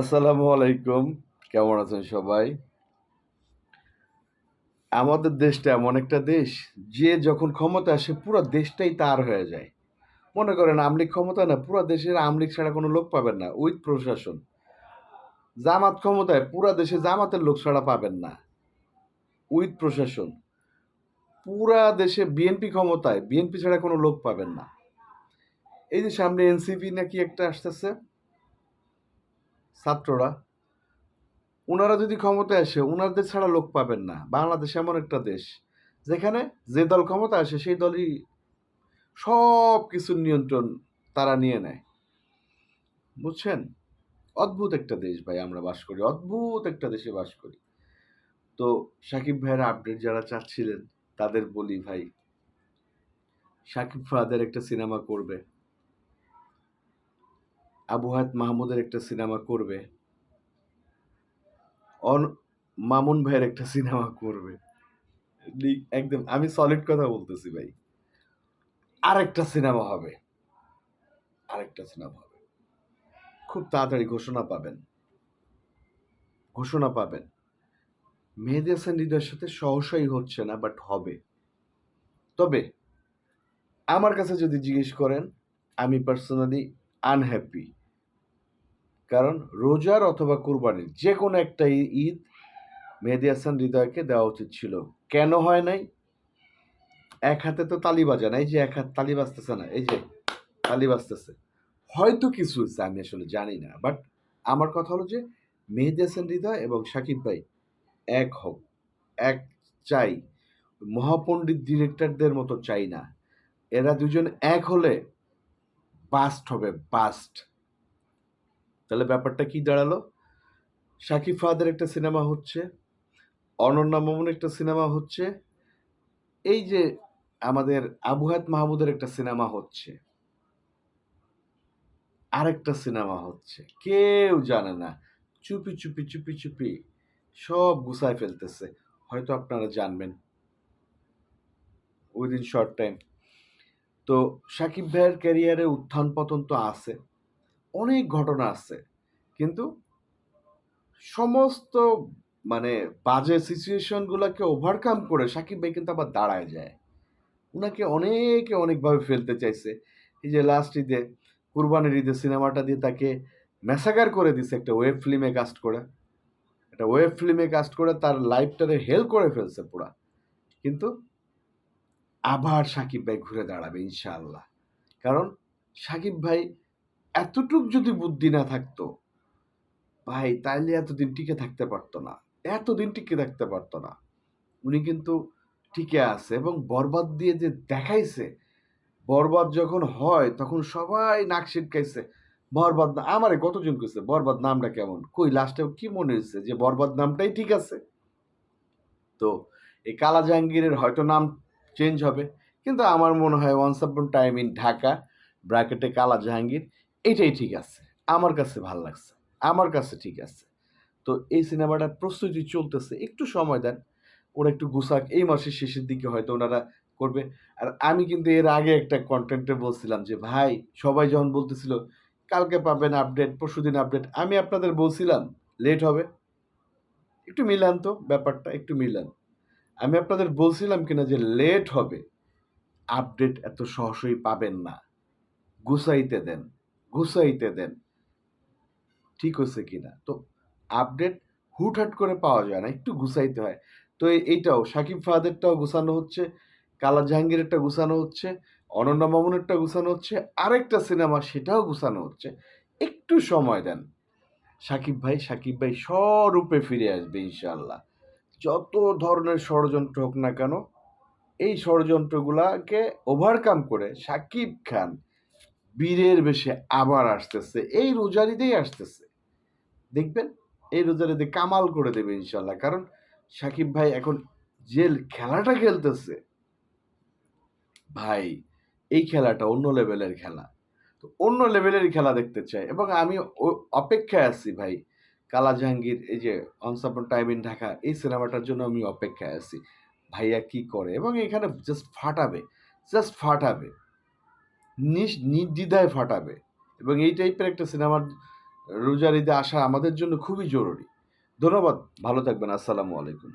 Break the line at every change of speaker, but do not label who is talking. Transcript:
আসসালামু আলাইকুম। কেমন আছেন সবাই? আমাদের দেশটা এমন একটা দেশ, যে যখন ক্ষমতা আসে পুরো দেশটাই তার হয়ে যায়। মনে করেন আমলিক ক্ষমতা না, পুরো দেশের আমলিক ছাড়া কোনো লোক পাবেন না, উইথ প্রশাসন। জামাত ক্ষমতায় পুরো দেশে জামাতের লোক ছাড়া পাবেন না, উইথ প্রশাসন। পুরা দেশে বিএনপি ক্ষমতায়, বিএনপি ছাড়া কোনো লোক পাবেন না। এই যে সামনে এনসিপি নাকি একটা আসতেছে ছাত্ররা ওনারা যদি ক্ষমতায় আসে ওনাদের ছাড়া লোক পাবেন না। বাংলাদেশ এমন একটা দেশ, যেখানে যে দল ক্ষমতা আসে, সেই দলই সব কিছুর নিয়ন্ত্রণ তারা নিয়ে নেয়। বুঝছেন? অদ্ভুত একটা দেশ ভাই আমরা বাস করি, অদ্ভুত একটা দেশে বাস করি। তো সাকিব ভাইয়ের আপডেট যারা চাচ্ছিলেন, তাদের বলি ভাই, সাকিব ফাদের একটা সিনেমা করবে। আবু হায়াত মাহমুদের একটা সিনেমা করবে। অন মামুন ভাইয়ের একটা সিনেমা করবে। একদম, আমি সলিড কথা বলতেছি ভাই। আরেকটা সিনেমা হবে। আরেকটা সিনেমা হবে। খুব তাড়াতাড়ি ঘোষণা পাবেন। ঘোষণা পাবেন। মেহেদি হাসান হৃদয়ের সাথে সহসাই হচ্ছে না বাট হবে। তবে আমার কাছে যদি জিজ্ঞেস করেন, আমি পার্সোনালি আনহ্যাপি কারণ রোজার অথবা কুরবানির যে কোনো একটা ঈদ মেহেদি হাসান হৃদয়কে দেওয়া উচিত ছিল। কেন হয় নাই? এক হাতে তো তালি বাজে না এই যে এক হাত তালি বাজতেছে না, এই যে তালি বাজতেছে। হয়তো কিছু হচ্ছে আমি আসলে জানি না বাট আমার কথা হলো যে মেহেদি হাসান হৃদয় এবং সাকিব ভাই এক হোক, এক চাই। মহাপণ্ডিত ডিরেক্টরদের মতো চাই না। এরা দুজন এক হলে বাস্ট হবে বাস্ট ব্যাপারটা কি দাঁড়াল? শাকিব ফাহাদের একটা সিনেমা হচ্ছে, অনন্যা মামুন একটা সিনেমা হচ্ছে, এই যে আমাদের আবুহাত মাহমুদের একটা সিনেমা হচ্ছে, আরেকটা সিনেমা হচ্ছে, কেউ জানে না, চুপি চুপি চুপি চুপি সব গুছায় ফেলতেছে, হয়তো আপনারা জানবেন উইদিন শর্ট টাইম তো সাকিব ভাইয়ের ক্যারিয়ারে উত্থান পতন তো আছে অনেক ঘটনা আছে। কিন্তু সমস্ত মানে বাজে সিচুয়েশনগুলোকে ওভারকাম করে সাকিব ভাই কিন্তু আবার দাঁড়ায় যায়। ওনাকে অনেকে অনেকভাবে ফেলতে চাইছে। এই যে লাস্ট ঈদে, কুরবানির ঈদে সিনেমাটা দিয়ে তাকে ম্যাসাগার করে দিছে একটা ওয়েব ফিল্মে কাস্ট করে। একটা ওয়েব ফিল্মে কাস্ট করে তার লাইফটারে হেল করে ফেলছে পুরা। কিন্তু আবার সাকিব ভাই ঘুরে দাঁড়াবে ইনশাআল্লাহ। কারণ সাকিব ভাই এতটুক যদি বুদ্ধি না থাকতো, ভাই তাইলে এতদিন টিকে থাকতে পারতো না। এতদিন টিকে থাকতে পারতো না। উনি কিন্তু টিকে আছে এবং বরবাদ দিয়ে যে দেখাইছে, বরবাদ যখন হয় তখন সবাই নাক ছিটকাইছে, বরবাদ না আমারে কতজন কইছে, বরবাদ নামটা কেমন? কই লাস্টে কি মনে হয়েছে যে বরবাদ নামটাই ঠিক আছে? তো এই কালা জাহাঙ্গীরের হয়তো নাম চেঞ্জ হবে, কিন্তু আমার মনে হয় once upon time in Dhaka ব্র্যাকেটে কালা জাহাঙ্গীর এইটাই ঠিক আছে। আমার কাছে ভালো লাগছে। আমার কাছে ঠিক আছে। তো এই সিনেমাটার প্রস্তুতি চলতেছে। একটু সময় দেন। ওরা একটু গুছাক। এই মাসের শেষের দিকে হয়তো ওনারা করবে। আর আমি কিন্তু এর আগে একটা কন্টেন্টে বলছিলাম যে, ভাই, সবাই যখন বলতেছিল, কালকে পাবেন আপডেট পরশুদিন আপডেট আমি আপনাদের বলছিলাম লেট হবে। একটু মিলান তো ব্যাপারটা, একটু মিলান আমি আপনাদের বলছিলাম কিনা যে লেট হবে। আপডেট এত সহজেই পাবেন না। গুসাইতে দেন। গুছাইতে দেন। ঠিক হচ্ছে কিনা? তো আপডেট হুটহাট করে পাওয়া যায় না, একটু গুছাইতে হয়। তো এইটাও, সাকিব ফাহাদেরটাও গুছানো হচ্ছে কালা জাহাঙ্গীরেরটা গুছানো হচ্ছে, অনন্যা মামুনেরটা গুছানো হচ্ছে, আরেকটা সিনেমা সেটাও গুছানো হচ্ছে। একটু সময় দেন। সাকিব ভাই সাকিব ভাই স্বরূপে ফিরে আসবে ইনশাল্লাহ যত ধরনের ষড়যন্ত্র হোক না কেন, এই ষড়যন্ত্রগুলাকে ওভারকাম করে সাকিব খান বীরের বেশে আবার আসতেছে। এই রোজারিতেই আসতেছে। দেখবেন? এই রোজারিতে কামাল করে দেবে ইনশাল্লাহ কারণ সাকিব ভাই এখন যে খেলাটা খেলতেছে। ভাই, এই খেলাটা অন্য লেভেলের খেলা। তো অন্য লেভেলের খেলা দেখতে চাই। এবং আমি অপেক্ষায় আছি ভাই। কালা জাহাঙ্গীর এই যে অনসাপন টাইম ইন ঢাকা এই সিনেমাটার জন্য আমি অপেক্ষায় আছি। ভাইয়া কি করে? এবং এখানে জাস্ট ফাটাবে। জাস্ট ফাটাবে। নির্দ্বিধায় ফাটাবে এবং এই টাইপের একটা সিনেমার রোজার ঈদে আসা আমাদের জন্য খুবই জরুরি। ধন্যবাদ। ভালো থাকবেন। আসসালামু আলাইকুম।